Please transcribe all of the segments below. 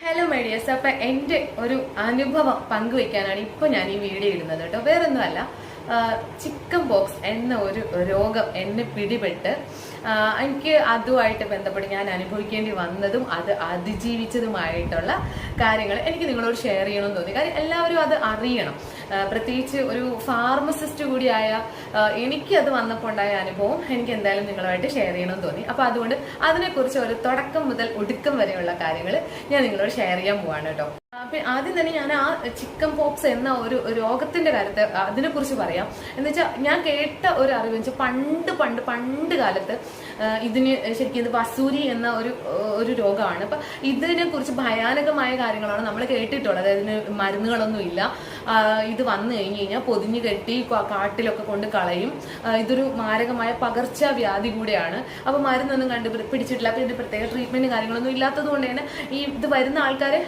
Hello my dears അപ്പം എന്റെ ഒരു അനുഭവം പങ്കുവെക്കാനാണ് ഇപ്പോൾ ഞാൻ ഈ വീഡിയോ ഇടുന്നത് കേട്ടോ. വേറൊന്നുമല്ല. ചിക്കൻ ബോക്സ് എന്ന ഒരു രോഗം എന്നെ പിടിപെട്ട് എനിക്ക് അതുമായിട്ട് ബന്ധപ്പെട്ട് ഞാൻ അനുഭവിക്കേണ്ടി വന്നതും അത് അതിജീവിച്ചതുമായിട്ടുള്ള കാര്യങ്ങൾ എനിക്ക് നിങ്ങളോട് ഷെയർ ചെയ്യണമെന്ന് തോന്നി. കാര്യം എല്ലാവരും അത് അറിയണം. പ്രത്യേകിച്ച് ഒരു ഫാർമസിസ്റ്റ് കൂടിയായ എനിക്ക് അത് വന്നപ്പോൾ ഉണ്ടായ അനുഭവം എനിക്ക് എന്തായാലും നിങ്ങളുമായിട്ട് ഷെയർ ചെയ്യണമെന്ന് തോന്നി. അപ്പൊ അതുകൊണ്ട് അതിനെക്കുറിച്ച് ഒരു തുടക്കം മുതൽ ഒടുക്കം വരെയുള്ള കാര്യങ്ങൾ ഞാൻ നിങ്ങളോട് ഷെയർ ചെയ്യാൻ പോവാണ് കേട്ടോ. ആദ്യം തന്നെ ഞാൻ ആ ചിക്കൻ പോക്സ് എന്ന ഒരു രോഗത്തിന്റെ കാര്യത്തെ അതിനെ കുറിച്ച് പറയാം. എന്ന് വെച്ചാൽ ഞാൻ കേട്ട ഒരു അറിവ് വെച്ചാൽ പണ്ട് പണ്ട് പണ്ട് കാലത്ത് ഇതിന് ശരിക്കും ഇത് വസൂരി എന്ന ഒരു ഒരു രോഗമാണ്. അപ്പൊ ഇതിനെ കുറിച്ച് ഭയാനകമായ കാര്യങ്ങളാണ് നമ്മൾ കേട്ടിട്ടുള്ളത്. അതിന് മരുന്നുകളൊന്നും ഇല്ല. ഇത് വന്നു കഴിഞ്ഞ് കഴിഞ്ഞാൽ പൊതിഞ്ഞു കെട്ടി കാട്ടിലൊക്കെ കൊണ്ട് കളയും. ഇതൊരു മാരകമായ പകർച്ചവ്യാധി കൂടെയാണ്. അപ്പൊ മരുന്നൊന്നും കണ്ടു പിടിച്ചിട്ടില്ല. അപ്പൊ ഇതിന്റെ പ്രത്യേക ട്രീറ്റ്മെന്റ് കാര്യങ്ങളൊന്നും ഇല്ലാത്തത് കൊണ്ട് തന്നെ ഈ ഇത് വരുന്ന ആൾക്കാരെ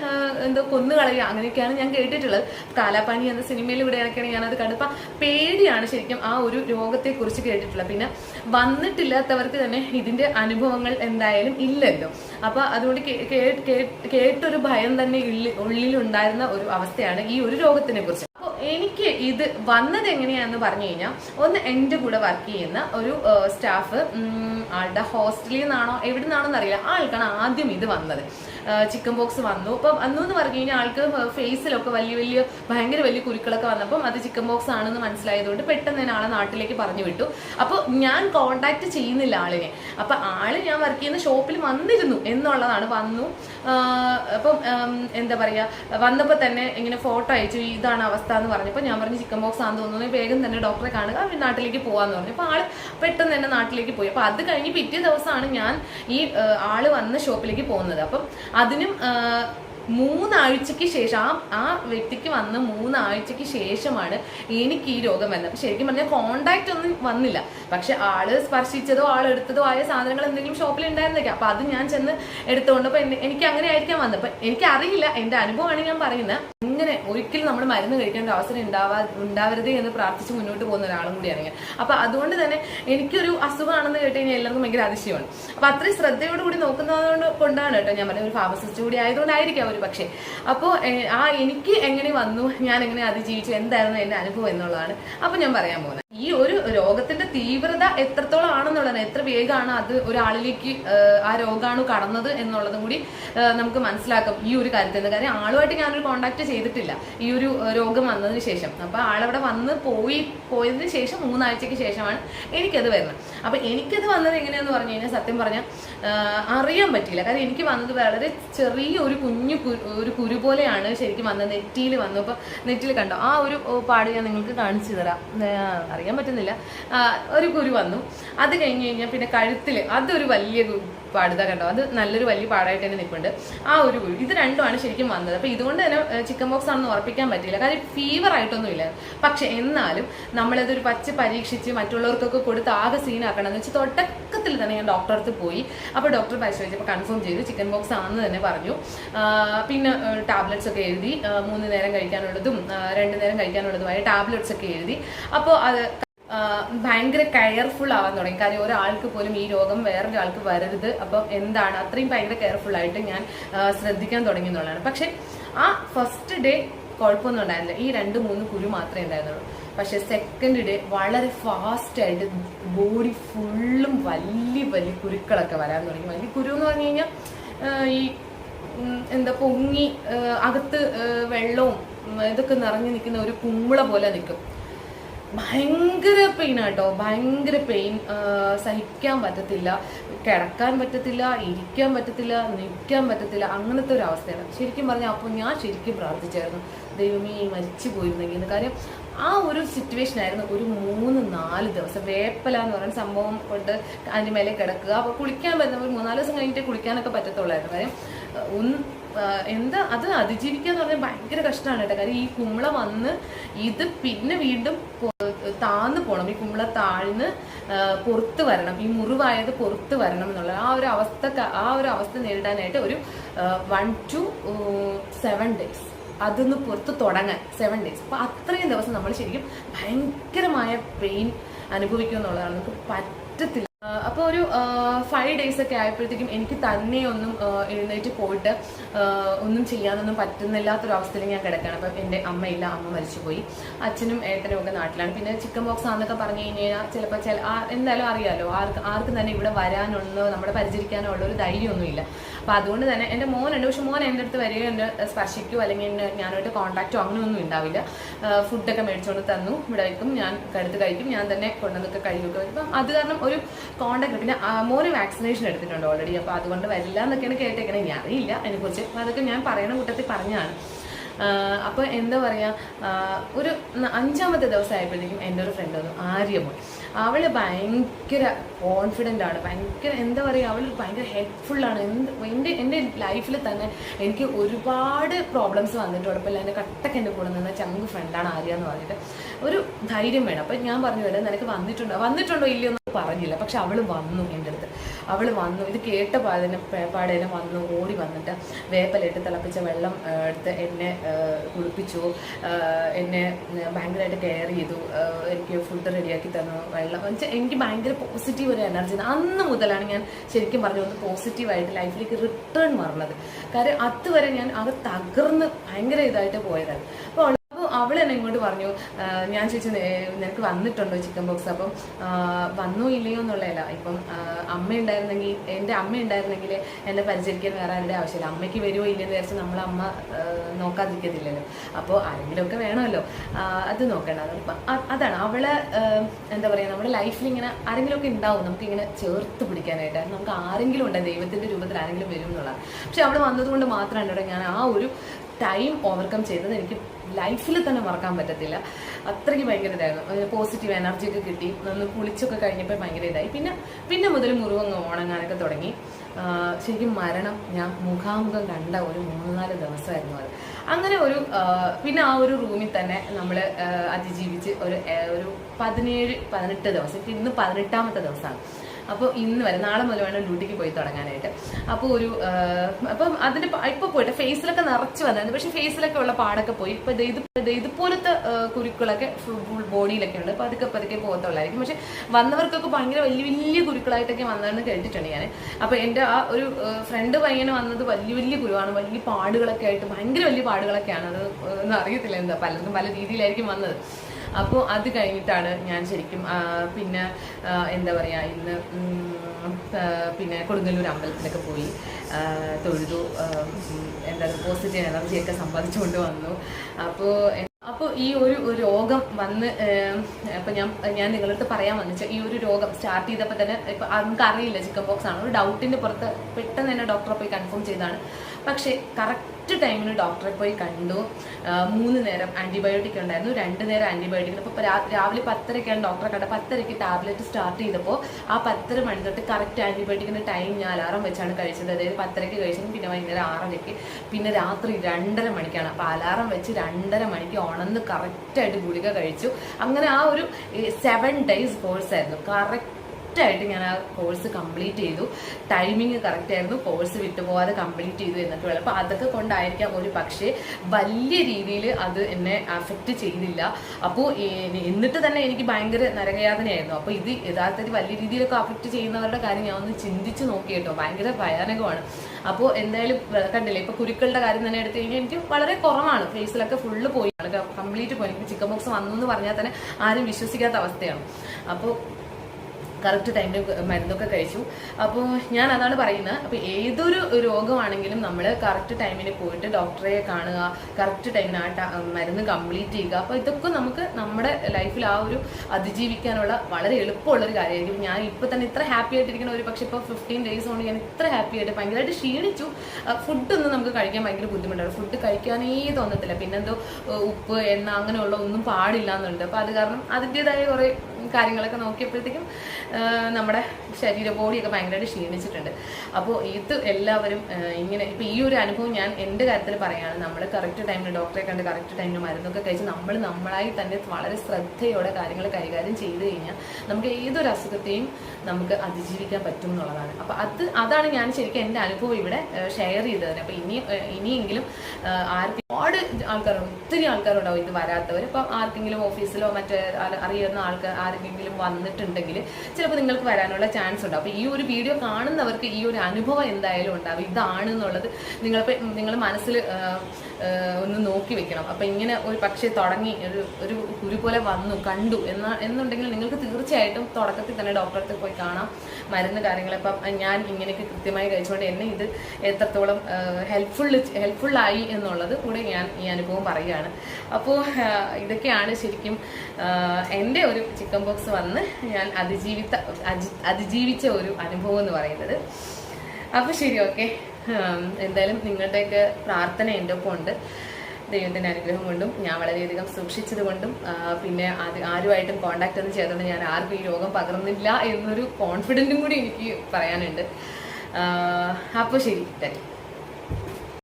എന്തോ കൊന്നു കളയുക. അങ്ങനെയൊക്കെയാണ് ഞാൻ കേട്ടിട്ടുള്ളത്. കാലാപ്പാനി എന്ന സിനിമയിലൂടെയൊക്കെയാണ് ഞാനത് കണ്ടപ്പോ പേടിയാണ് ശരിക്കും ആ ഒരു രോഗത്തെ കുറിച്ച് കേട്ടിട്ടുള്ളത്. പിന്നെ വന്നിട്ടില്ലാത്തവർക്ക് തന്നെ ഇതിന്റെ അനുഭവങ്ങൾ എന്തായാലും ഇല്ലല്ലോ. അപ്പോൾ അതുകൊണ്ട് കേട്ടൊരു ഭയം തന്നെ ഉള്ളിൽ ഉള്ളിലുണ്ടായിരുന്ന ഒരു അവസ്ഥയാണ് ഈ ഒരു രോഗത്തിനെ കുറിച്ച്. അപ്പോൾ എനിക്ക് ഇത് വന്നത് എങ്ങനെയാന്ന് പറഞ്ഞു കഴിഞ്ഞാൽ ഒന്ന് എന്റെ കൂടെ വർക്ക് ചെയ്യുന്ന ഒരു സ്റ്റാഫ് ആളുടെ ഹോസ്റ്റലിൽ നിന്നാണോ എവിടെ നിന്നാണോ എന്നറിയില്ല ആൾക്കാണ് ആദ്യം ഇത് വന്നത്. ചിക്കൻ ബോക്സ് വന്നു. അപ്പം അന്നു എന്ന് പറഞ്ഞു കഴിഞ്ഞാൽ ആൾക്ക് ഫേസിലൊക്കെ വലിയ വലിയ ഭയങ്കര വലിയ കുരുക്കളൊക്കെ വന്നപ്പം അത് ചിക്കൻ ബോക്സ് ആണെന്ന് മനസ്സിലായതുകൊണ്ട് പെട്ടെന്ന് തന്നെ ആളെ നാട്ടിലേക്ക് പറഞ്ഞു വിട്ടു. അപ്പോൾ ഞാൻ കോണ്ടാക്ട് ചെയ്യുന്നില്ല ആളിനെ. അപ്പൊ ആൾ ഞാൻ വർക്ക് ചെയ്യുന്ന ഷോപ്പിൽ വന്നിരുന്നു എന്നുള്ളതാണ്. വന്നു. അപ്പം എന്താ പറയാ വന്നപ്പോൾ തന്നെ ഇങ്ങനെ ഫോട്ടോ അയച്ചു. ഇതാണ് അവസ്ഥ എന്ന് പറഞ്ഞപ്പോൾ ഞാൻ പറഞ്ഞു ചിക്കൻ ബോക്സ് ആണെന്ന് തോന്നുന്നു. വേഗം തന്നെ ഡോക്ടറെ കാണുക. നാട്ടിലേക്ക് പോവാന്ന് പറഞ്ഞു. അപ്പോൾ ആൾ പെട്ടെന്ന് തന്നെ നാട്ടിലേക്ക് പോയി. അപ്പോൾ അത് കഴിഞ്ഞ് പിറ്റേ ദിവസമാണ് ഞാൻ ഈ ആൾ വന്ന ഷോപ്പിലേക്ക് പോകുന്നത്. അപ്പം അതിനും മൂന്നാഴ്ചയ്ക്ക് ശേഷം ആ ആ വ്യക്തിക്ക് വന്ന് മൂന്നാഴ്ചയ്ക്ക് ശേഷമാണ് എനിക്ക് ഈ രോഗം വന്നത് അപ്പം ശരിക്കും പറഞ്ഞാൽ കോണ്ടാക്റ്റ് ഒന്നും വന്നില്ല. പക്ഷെ ആൾ സ്പർശിച്ചതോ ആൾ എടുത്തതോ ആയ സാധനങ്ങൾ എന്തെങ്കിലും ഷോപ്പിൽ ഉണ്ടായിരുന്നേക്കാം അപ്പൊ അത് ഞാൻ ചെന്ന് എടുത്തുകൊണ്ട് അപ്പോൾ എനിക്ക് അങ്ങനെ ആയിരിക്കാം വന്നത്. അപ്പൊ എനിക്കറിയില്ല എന്റെ അനുഭവമാണ് ഞാൻ പറയുന്നത്. ഇങ്ങനെ ഒരിക്കലും നമ്മൾ മരുന്ന് കഴിക്കേണ്ട അവസരം ഉണ്ടാവാ ഉണ്ടാവരുത് എന്ന് പ്രാർത്ഥിച്ച് മുന്നോട്ട് പോകുന്ന ഒരാളും കൂടിയാണ് ഞാൻ അപ്പൊ അതുകൊണ്ട് തന്നെ എനിക്കൊരു അസുഖമാണെന്ന് കേട്ട് കഴിഞ്ഞാൽ എല്ലാവർക്കും ഭയങ്കര അതിശയമാണ്. അപ്പൊ അത്രയും ശ്രദ്ധയോട് കൂടി നോക്കുന്നത് കൊണ്ടാണ് കേട്ടോ ഞാൻ പറഞ്ഞ ഒരു ഫാർമസിസ്റ്റ് കൂടി ആയതുകൊണ്ടായിരിക്കാം ഒരു പക്ഷേ. അപ്പോൾ ആ എനിക്ക് എങ്ങനെ വന്നു? ഞാൻ എങ്ങനെ അതിജീവിച്ചു? എന്തായിരുന്നു എന്റെ അനുഭവം എന്നുള്ളതാണ്. അപ്പൊ ഞാൻ പറയാൻ പോകുന്നത്. ഈ ഒരു രോഗത്തിന്റെ തീവ്രത എത്രത്തോളം ആണെന്നുള്ളതാണ് എത്ര വേഗമാണ് അത് ഒരാളിലേക്ക് ആ, രോഗമാണ് കടന്നത് എന്നുള്ളതും കൂടി നമുക്ക് മനസ്സിലാക്കാം. ഈ ഒരു കാര്യത്തിൽ നിന്ന്. കാര്യം ആളുമായിട്ട് ഞാനൊരു കോണ്ടാക്ട് ചെയ്തിട്ടില്ല. ഈ ഒരു രോഗം വന്നതിന് ശേഷം. അപ്പൊ ആളവിടെ വന്ന് പോയി പോയതിന് ശേഷം മൂന്നാഴ്ചക്ക് ശേഷമാണ് എനിക്കത് വരുന്നത്. അപ്പൊ എനിക്കത് വന്നത് എങ്ങനെയാന്ന് പറഞ്ഞു കഴിഞ്ഞാൽ സത്യം പറഞ്ഞാൽ അറിയാൻ പറ്റിയില്ല. കാരണം എനിക്ക് വന്നത് വളരെ ചെറിയ ഒരു കുഞ്ഞു ഒരു കുരു പോലെയാണ് ശരിക്കും വന്നത്. നെറ്റിയിൽ വന്നു. അപ്പൊ നെറ്റിയിൽ കണ്ടോ? ആ ഒരു പാട് ഞാൻ നിങ്ങൾക്ക് കാണിച്ചു തരാം. അറിയാൻ പറ്റുന്നില്ല. ഒരു കുരു വന്നു. അത് കഴിഞ്ഞ് കഴിഞ്ഞാൽ പിന്നെ കഴുത്തിൽ അതൊരു വലിയ പാടുത കണ്ടോ അത് നല്ലൊരു വലിയ പാടായിട്ട് തന്നെ നിൽപ്പുണ്ട്. ആ ഒരു കുരു ഇത് രണ്ടുമാണ് ശരിക്കും വന്നത്. അപ്പം ഇതുകൊണ്ട് തന്നെ ചിക്കൻ ബോക്സ് ആണെന്ന് ഉറപ്പിക്കാൻ പറ്റില്ല കാര്യം ഫീവർ ആയിട്ടൊന്നും ഇല്ല. പക്ഷെ എന്നാലും നമ്മളതൊരു പച്ച പരീക്ഷിച്ച് മറ്റുള്ളവർക്കൊക്കെ കൊടുത്ത് ആകെ സീനാക്കണം എന്ന് വെച്ചാൽ തുടക്കത്തിൽ തന്നെ ഞാൻ ഡോക്ടറെ അടുത്ത് പോയി. അപ്പോൾ ഡോക്ടർ പരിശോധിച്ചപ്പോൾ കൺഫേം ചെയ്തു ചിക്കൻ ബോക്സ് ആണെന്ന് തന്നെ പറഞ്ഞു. പിന്നെ ടാബ്ലറ്റ്സ് ഒക്കെ എഴുതി. മൂന്ന് നേരം കഴിക്കാനുള്ളതും രണ്ട് നേരം കഴിക്കാനുള്ളതുമായ ടാബ്ലറ്റ്സ് ഒക്കെ എഴുതി. അപ്പോൾ അത് ഭയങ്കര കെയർഫുൾ ആവാൻ തുടങ്ങി. കാര്യം ഒരാൾക്ക് പോലും ഈ രോഗം വേറൊരാൾക്ക് വരരുത്. അപ്പം എന്താണ്? അത്രയും ഭയങ്കര കെയർഫുൾ ആയിട്ട് ഞാൻ ശ്രദ്ധിക്കാൻ തുടങ്ങി എന്നുള്ളതാണ്. പക്ഷെ ആ ഫസ്റ്റ് ഡേ കുഴപ്പമൊന്നും ഉണ്ടായിരുന്നില്ല. ഈ രണ്ട് മൂന്ന് കുരു മാത്രമേ ഉണ്ടായിരുന്നുള്ളൂ. പക്ഷെ സെക്കൻഡ് ഡേ വളരെ ഫാസ്റ്റ് ആയിട്ട് ബോഡി ഫുള്ളും വലിയ വലിയ കുരുക്കളൊക്കെ വരാൻ തുടങ്ങി. വലിയ കുരു എന്ന് പറഞ്ഞു കഴിഞ്ഞാൽ ഈ എന്താ പൊങ്ങി അകത്ത് വെള്ളവും ഇതൊക്കെ നിറഞ്ഞു നിൽക്കുന്ന ഒരു കുമ്പള പോലെ നിൽക്കും. ഭയങ്കര പെയിൻ ആട്ടോ ഭയങ്കര പെയിൻ സഹിക്കാൻ പറ്റത്തില്ല. കിടക്കാൻ പറ്റത്തില്ല ഇരിക്കാൻ പറ്റത്തില്ല നിൽക്കാൻ പറ്റത്തില്ല. അങ്ങനത്തെ ഒരു അവസ്ഥയാണ്. ശരിക്കും പറഞ്ഞാൽ അപ്പോൾ ഞാൻ ശരിക്കും പ്രാർത്ഥിച്ചായിരുന്നു. ദൈവമേ മരിച്ചു പോയിരുന്നെങ്കിൽ എന്ന്. കാര്യം ആ ഒരു സിറ്റുവേഷൻ ആയിരുന്നു ഒരു മൂന്ന് നാല് ദിവസം. വേപ്പല എന്ന് പറയുന്ന സംഭവം കൊണ്ട് അതിന്റെ മേലെ കിടക്കുക. അപ്പോൾ കുളിക്കാൻ പറ്റുന്ന ഒരു മൂന്നാൽ ദിവസം കഴിഞ്ഞിട്ട് കുളിക്കാനൊക്കെ പറ്റത്തുള്ളായിരുന്നു. കാര്യം ഒന്ന് എന്താ അത് അതിജീവിക്കുക എന്ന് പറഞ്ഞാൽ ഭയങ്കര കഷ്ടമാണ് കേട്ടോ. കാര്യം ഈ കുമ്പള വന്ന് ഇത് പിന്നെ വീണ്ടും താന്ന് പോകണം ഈ കുമ്പള താഴ്ന്ന് പുറത്ത് വരണം. ഈ മുറിവായത് പുറത്ത് വരണം എന്നുള്ള ആ ഒരു അവസ്ഥ ആ ഒരു അവസ്ഥ നേരിടാനായിട്ട് ഒരു വൺ ടു സെവൻ ഡേയ്സ് അതൊന്ന് പുറത്ത് തുടങ്ങാൻ. സെവൻ ഡേയ്സ് അപ്പൊ അത്രയും ദിവസം നമ്മൾ ശരിക്കും ഭയങ്കരമായ പെയിൻ അനുഭവിക്കും എന്നുള്ളതാണ് നമുക്ക് പറ്റത്തില്ല. അപ്പോൾ ഒരു ഫൈവ് ഡേയ്സ് ഒക്കെ ആയപ്പോഴത്തേക്കും എനിക്ക് തന്നെ ഒന്നും എഴുന്നേറ്റ് പോയിട്ട് ഒന്നും ചെയ്യാനൊന്നും പറ്റുന്നില്ലാത്തൊരു അവസ്ഥയിൽ ഞാൻ കിടക്കുകയാണ്. അപ്പം എന്റെ അമ്മയില്ല അമ്മ മരിച്ചുപോയി. അച്ഛനും ഏട്ടനും ഒക്കെ നാട്ടിലാണ്. പിന്നെ ചിക്കൻ ബോക്സ് ആണെന്നൊക്കെ പറഞ്ഞു കഴിഞ്ഞാൽ ചിലപ്പോൾ ചില എന്തായാലും അറിയാമല്ലോ ആർക്ക് ആർക്കും തന്നെ ഇവിടെ വരാനൊന്നോ നമ്മുടെ പരിചരിക്കാനോ ഉള്ള ഒരു ധൈര്യമൊന്നുമില്ല. അപ്പോൾ അതുകൊണ്ട് തന്നെ എന്റെ മോനുണ്ട്. പക്ഷെ മോൻ എന്റെ അടുത്ത് വരികയോ എന്നെ സ്പർശിക്കുകയോ അല്ലെങ്കിൽ എന്നെ ഞാനായിട്ട് കോൺടാക്റ്റോ അങ്ങനെയൊന്നും ഉണ്ടാവില്ല. ഫുഡൊക്കെ മേടിച്ചുകൊണ്ട് തന്നു. ഇവിടെ വയ്ക്കും. ഞാൻ കടുത്ത് കഴിക്കും. ഞാൻ തന്നെ കൊണ്ടുവന്നൊക്കെ വരും. അപ്പം അത് കാരണം ഒരു കോണ്ടാക്ട് പിന്നെ മോന് വാക്സിനേഷൻ എടുത്തിട്ടുണ്ട് ഓൾറെഡി അപ്പോൾ അതുകൊണ്ട് വരില്ല എന്നൊക്കെയാണ് കേട്ടേക്കണേ. ഇനി അറിയില്ല അതിനെക്കുറിച്ച്. അപ്പോൾ അതൊക്കെ ഞാൻ പറയണ കൂട്ടത്തിൽ പറഞ്ഞതാണ് അപ്പോൾ എന്താ പറയുക ഒരു അഞ്ചാമത്തെ ദിവസം ആയപ്പോഴത്തേക്കും എന്റെ ഒരു ഫ്രണ്ട് വന്നു ആര്യമോൾ അവൾ ഭയങ്കര കോൺഫിഡന്റ് ആണ്. ഭയങ്കര എന്താ പറയുക അവൾ ഭയങ്കര ഹെൽപ്ഫുള്ളാണ് എന്ത് എന്റെ എന്റെ ലൈഫിൽ തന്നെ എനിക്ക് ഒരുപാട് പ്രോബ്ലംസ് വന്നിട്ടുള്ളപ്പോൾ എന്റെ കട്ടക്ക് എന്റെ കൂടെ നിന്ന ചങ്ക് ഫ്രണ്ടാണ് ആര്യ എന്ന് പറഞ്ഞിട്ട്. ഒരു ധൈര്യം വേണം. അപ്പം ഞാൻ പറഞ്ഞു വരാം നിനക്ക് വന്നിട്ടുണ്ടോ? വന്നിട്ടുണ്ടോ ഇല്ലയോ പറഞ്ഞില്ല. പക്ഷെ അവൾ വന്നു എന്റെ അടുത്ത്. അവൾ വന്നു. ഇത് കേട്ട പാടനെ പാടേനെ വന്നു. ഓടി വന്നിട്ട് വേപ്പലിട്ട് തിളപ്പിച്ച വെള്ളം എടുത്ത് എന്നെ കുളിപ്പിച്ചു. എന്നെ ഭയങ്കരമായിട്ട് കെയർ ചെയ്തു. എനിക്ക് ഫുഡ് റെഡിയാക്കി തന്നു. വെള്ളം. എന്നുവെച്ചാൽ എനിക്ക് ഭയങ്കര പോസിറ്റീവ് ഒരു എനർജി അന്ന് മുതലാണ് ഞാൻ ശരിക്കും പറഞ്ഞു ഒന്ന് പോസിറ്റീവായിട്ട് ലൈഫിലേക്ക് റിട്ടേൺ മാറുന്നത് കാര്യം അതുവരെ ഞാൻ അത് തകർന്ന് ഭയങ്കര ഇതായിട്ട് പോയതാണ്. അപ്പോൾ അപ്പോൾ അവൾ എന്നെ ഇങ്ങോട്ട് പറഞ്ഞു ഞാൻ ചോദിച്ചു നിനക്ക് വന്നിട്ടുണ്ടോ ചിക്കൻ ബോക്സ്? അപ്പം വന്നു ഇല്ലയോ എന്നുള്ളതല്ല. ഇപ്പം അമ്മ ഉണ്ടായിരുന്നെങ്കിൽ എന്റെ അമ്മ ഉണ്ടായിരുന്നെങ്കിൽ എന്നെ പരിചരിക്കാൻ വേറെ ആരുടെ ആവശ്യമില്ല. അമ്മയ്ക്ക് വരുമോ ഇല്ലെന്ന് വിചാരിച്ച് നമ്മളെ അമ്മ നോക്കാതിരിക്കത്തില്ലല്ലോ. അപ്പോൾ ആരെങ്കിലുമൊക്കെ വേണമല്ലോ. അത് നോക്കണം അതാണ്. അവളെ എന്താ പറയുക നമ്മുടെ ലൈഫിൽ ഇങ്ങനെ ആരെങ്കിലുമൊക്കെ ഉണ്ടാവും. നമുക്കിങ്ങനെ ചേർത്ത് പിടിക്കാനായിട്ട്. നമുക്ക് ആരെങ്കിലും ഉണ്ട്? ദൈവത്തിന്റെ രൂപത്തിൽ ആരെങ്കിലും വരും എന്നുള്ളതാണ് പക്ഷെ അവിടെ വന്നതുകൊണ്ട് മാത്രമാണ് ഞാൻ ആ ഒരു ടൈം ഓവർകം ചെയ്തത് എനിക്ക് ലൈഫിൽ തന്നെ മറക്കാൻ പറ്റത്തില്ല. അത്രയ്ക്ക് ഭയങ്കര ഇതായിരുന്നു. പോസിറ്റീവ് എനർജി ഒക്കെ കിട്ടി. ഒന്ന് കുളിച്ചൊക്കെ കഴിഞ്ഞപ്പോൾ ഭയങ്കര ഇതായി. പിന്നെ പിന്നെ മുതൽ മുറിവങ്ങ് ഉണങ്ങാനൊക്കെ തുടങ്ങി. ശരിക്കും മരണം ഞാൻ മുഖാമുഖം കണ്ട ഒരു മൂന്ന് നാല് ദിവസമായിരുന്നു അത്. അങ്ങനെ ഒരു പിന്നെ ആ ഒരു റൂമിൽ തന്നെ നമ്മൾ അതിജീവിച്ച് ഒരു ഒരു പതിനേഴ് പതിനെട്ട് ദിവസം. ഇന്ന് പതിനെട്ടാമത്തെ ദിവസമാണ്. അപ്പോൾ ഇന്ന് വരെ നാളെ മുതൽ വേണം ഡ്യൂട്ടിക്ക് പോയി തുടങ്ങാനായിട്ട്. അപ്പോൾ ഒരു അപ്പം അതിന്റെ ഇപ്പോൾ പോയിട്ട് ഫേസിലൊക്കെ നിറച്ച് വന്നായിരുന്നു പക്ഷേ ഫേസിലൊക്കെ ഉള്ള പാടൊക്കെ പോയി. ഇപ്പോൾ ഇത് ഇതുപോലത്തെ കുരുക്കളൊക്കെ ഫുൾ ബോഡിയിലൊക്കെ ഉണ്ട്. അപ്പോൾ അതൊക്കെ പതുക്കെ പോകത്തുള്ളായിരിക്കും. പക്ഷേ വന്നവർക്കൊക്കെ ഭയങ്കര വലിയ വലിയ കുരുക്കളായിട്ടൊക്കെ വന്നതെന്ന് കേട്ടിട്ടുണ്ട് ഞാൻ അപ്പോൾ എന്റെ ആ ഒരു ഫ്രണ്ട് പയ്യന് വന്നത് വലിയ വലിയ കുരുവാണ്. വലിയ പാടുകളൊക്കെ ആയിട്ട് ഭയങ്കര വലിയ പാടുകളൊക്കെയാണ്. അത് ഒന്നും അറിയത്തില്ല എന്താ പലർക്കും പല രീതിയിലായിരിക്കും വന്നത്. അപ്പോൾ അത് കഴിഞ്ഞിട്ടാണ് ഞാൻ ശരിക്കും പിന്നെ എന്താ പറയുക ഇന്ന് പിന്നെ കൊടുങ്ങല്ലൂർ അമ്പലത്തിലൊക്കെ പോയി തൊഴുതു എന്താ പോസിറ്റീവ് എനർജിയൊക്കെ സമ്പാദിച്ചുകൊണ്ട് വന്നു. അപ്പോൾ അപ്പോൾ ഈ ഒരു രോഗം വന്ന് അപ്പം ഞാൻ ഞാൻ നിങ്ങളടുത്ത് പറയാൻ വന്നിച്ച ഈ ഒരു രോഗം സ്റ്റാർട്ട് ചെയ്തപ്പോൾ തന്നെ ഇപ്പം നമുക്ക് അറിയില്ല ചിക്കൻ ബോക്സ് ആണ്? ഒരു ഡൗട്ടിന്റെ പുറത്ത് പെട്ടെന്ന് തന്നെ ഡോക്ടറെ പോയി കൺഫേം ചെയ്തതാണ്. പക്ഷേ കറക്റ്റ് ടൈമിന് ഡോക്ടറെ പോയി കണ്ടു. മൂന്ന് നേരം ആന്റിബയോട്ടിക് ഉണ്ടായിരുന്നു. രണ്ട് നേരം ആന്റിബയോട്ടിക് അപ്പോൾ രാവിലെ പത്തരയ്ക്കാണ് ഡോക്ടറെ കണ്ടത്. പത്തരയ്ക്ക് ടാബ്ലറ്റ് സ്റ്റാർട്ട് ചെയ്തപ്പോൾ ആ പത്തര മണി തൊട്ട് കറക്റ്റ് ആന്റിബയോട്ടിക്കിന്റെ ടൈം ഞാൻ അലാറം വെച്ചാണ് കഴിച്ചത്. അതായത് പത്തരയ്ക്ക് കഴിച്ചതും പിന്നെ വൈകുന്നേരം ആറരയ്ക്ക് പിന്നെ രാത്രി രണ്ടര മണിക്കാണ്. അപ്പോൾ അലാറം വെച്ച് രണ്ടര മണിക്ക് ഉണന്ന് കറക്റ്റായിട്ട് ഗുളിക കഴിച്ചു. അങ്ങനെ ആ ഒരു സെവൻ ഡേയ്സ് കോഴ്സ് ആയിരുന്നു. കറക്റ്റ് ആയിട്ട് ഞാൻ ആ കോഴ്സ് കംപ്ലീറ്റ് ചെയ്തു. ടൈമിങ് കറക്റ്റ് ആയിരുന്നു. കോഴ്സ് വിട്ടുപോകാതെ കംപ്ലീറ്റ് ചെയ്തു എന്നൊക്കെ വേണം അപ്പോൾ അതൊക്കെ കൊണ്ടായിരിക്കാം ഒരു പക്ഷേ വലിയ രീതിയിൽ അത് എന്നെ അഫക്റ്റ് ചെയ്തില്ല. അപ്പോൾ എന്നിട്ട് തന്നെ എനിക്ക് ഭയങ്കര നരകയാതനയായിരുന്നു. അപ്പോൾ ഇത് യഥാർത്ഥത്തിൽ വലിയ രീതിയിലൊക്കെ അഫക്റ്റ് ചെയ്യുന്നവരുടെ കാര്യം ഞാൻ ഒന്ന് ചിന്തിച്ച് നോക്കി കേട്ടോ. ഭയങ്കര ഭയാനകമാണ്. അപ്പോൾ എന്തായാലും കണ്ടില്ലേ ഇപ്പോൾ കുരുക്കളുടെ കാര്യം തന്നെ എടുത്തു കഴിഞ്ഞാൽ എനിക്ക് വളരെ കുറവാണ്. ഫേസിലൊക്കെ ഫുള്ള് പോയി. കംപ്ലീറ്റ് പോയി. ചിക്കൻ ബോക്സ് വന്നു എന്ന് പറഞ്ഞാൽ തന്നെ ആരും വിശ്വസിക്കാത്ത അവസ്ഥയാണ്. അപ്പോൾ കറക്റ്റ് ടൈമിൽ മരുന്നൊക്കെ കഴിച്ചു. അപ്പോൾ ഞാൻ അതാണ് പറയുന്നത്. അപ്പോൾ ഏതൊരു രോഗമാണെങ്കിലും നമ്മൾ കറക്റ്റ് ടൈമിന് പോയിട്ട് ഡോക്ടറെ കാണുക കറക്റ്റ് ടൈമിന് ആ മരുന്ന് കംപ്ലീറ്റ് ചെയ്യുക. അപ്പോൾ ഇതൊക്കെ നമുക്ക് നമ്മുടെ ലൈഫിൽ ആ ഒരു അതിജീവിക്കാനുള്ള വളരെ എളുപ്പമുള്ളൊരു കാര്യമായിരിക്കും. ഞാൻ ഇപ്പോൾ തന്നെ ഇത്ര ഹാപ്പി ആയിട്ടിരിക്കുന്ന ഒരു പക്ഷേ ഇപ്പോൾ ഫിഫ്റ്റീൻ ഡേയ്സ് കൊണ്ട് ഞാൻ ഇത്ര ഹാപ്പി ആയിട്ട് ഭയങ്കരമായിട്ട് ക്ഷീണിച്ചു. ഫുഡൊന്നും നമുക്ക് കഴിക്കാൻ ഭയങ്കര ബുദ്ധിമുട്ടാണ്. ഫുഡ് കഴിക്കാനേ തോന്നത്തില്ല. പിന്നെന്തോ ഉപ്പ് എണ്ണ അങ്ങനെയുള്ള ഒന്നും പാടില്ല എന്നുണ്ട്. അപ്പോൾ അത് കാരണം അതിന്റെതായ കുറേ കാര്യങ്ങളൊക്കെ നോക്കിയപ്പോഴത്തേക്കും നമ്മുടെ ശരീര ബോഡിയൊക്കെ ഭയങ്കരമായിട്ട് ക്ഷീണിച്ചിട്ടുണ്ട്. അപ്പോൾ ഇത് എല്ലാവരും ഇങ്ങനെ ഇപ്പം ഈ ഒരു അനുഭവം ഞാൻ എന്റെ കാര്യത്തിൽ പറയുകയാണ്. നമ്മൾ കറക്റ്റ് ടൈമിൽ ഡോക്ടറെ കണ്ട് കറക്റ്റ് ടൈമിൽ മരുന്നൊക്കെ കഴിച്ച് നമ്മൾ നമ്മളായി തന്നെ വളരെ ശ്രദ്ധയോടെ കാര്യങ്ങൾ കൈകാര്യം ചെയ്ത് കഴിഞ്ഞാൽ നമുക്ക് ഏതൊരു അസുഖത്തെയും നമുക്ക് അതിജീവിക്കാൻ പറ്റും എന്നുള്ളതാണ്. അപ്പോൾ അത് അതാണ് ഞാൻ ശരിക്കും എന്റെ അനുഭവം ഇവിടെ ഷെയർ ചെയ്തത് അപ്പോൾ ഇനി ഇനിയെങ്കിലും ആർക്കും ഒരുപാട് ആൾക്കാരുണ്ട് ഒത്തിരി ആൾക്കാരുണ്ടാവും ഇത് വരാത്തവർ ഇപ്പം ആർക്കെങ്കിലും ഓഫീസിലോ മറ്റേ അറിയുന്ന ആൾക്കാർ ആരെങ്കിലും വന്നിട്ടുണ്ടെങ്കിൽ ചിലപ്പോൾ നിങ്ങൾക്ക് വരാനുള്ള ചാൻസ് ഉണ്ട്. അപ്പോൾ ഈ ഒരു വീഡിയോ കാണുന്നവർക്ക് ഈ ഒരു അനുഭവം എന്തായാലും ഉണ്ടാവും. ഇതാണ് എന്നുള്ളത് നിങ്ങൾ നിങ്ങൾ മനസ്സിൽ ഒന്ന് നോക്കി വെക്കണം. അപ്പം ഇങ്ങനെ ഒരു പക്ഷേ തുടങ്ങി ഒരു ഒരു കുരു പോലെ വന്നു കണ്ടു എന്ന എന്നുണ്ടെങ്കിൽ നിങ്ങൾക്ക് തീർച്ചയായിട്ടും തുടക്കത്തിൽ തന്നെ ഡോക്ടറെ പോയി കാണാം. മരുന്ന് കാര്യങ്ങൾ അപ്പം ഞാൻ ഇങ്ങനെയൊക്കെ കൃത്യമായി കഴിച്ചുകൊണ്ട് എന്നെ ഇത് എത്രത്തോളം ഹെൽപ്ഫുൾ ഹെൽപ്ഫുള്ളായി എന്നുള്ളത് കൂടെ ഞാൻ ഈ അനുഭവം പറയുകയാണ്. അപ്പോൾ ഇതൊക്കെയാണ് ശരിക്കും എന്റെ ഒരു ചിക്കൻ ബോക്സ് വന്ന് ഞാൻ അതിജീവിത അതിജീവിച്ച ഒരു അനുഭവം എന്ന് പറയുന്നത്. അപ്പോൾ ശരി ഓക്കെ എന്തായാലും നിങ്ങളുടെയൊക്കെ പ്രാർത്ഥന എന്റെ ഒപ്പം ഉണ്ട്. ദൈവത്തിന്റെ അനുഗ്രഹം കൊണ്ടും ഞാൻ വളരെയധികം സൂക്ഷിച്ചത് കൊണ്ടും പിന്നെ അത് ആരുമായിട്ടും കോണ്ടാക്ട് ഒന്നും ചെയ്തുകൊണ്ട് ഞാൻ ആർക്കും ഈ രോഗം പകർന്നില്ല എന്നൊരു കോൺഫിഡന്റും കൂടി എനിക്ക് പറയാനുണ്ട്. അപ്പോൾ ശരി താങ്ക്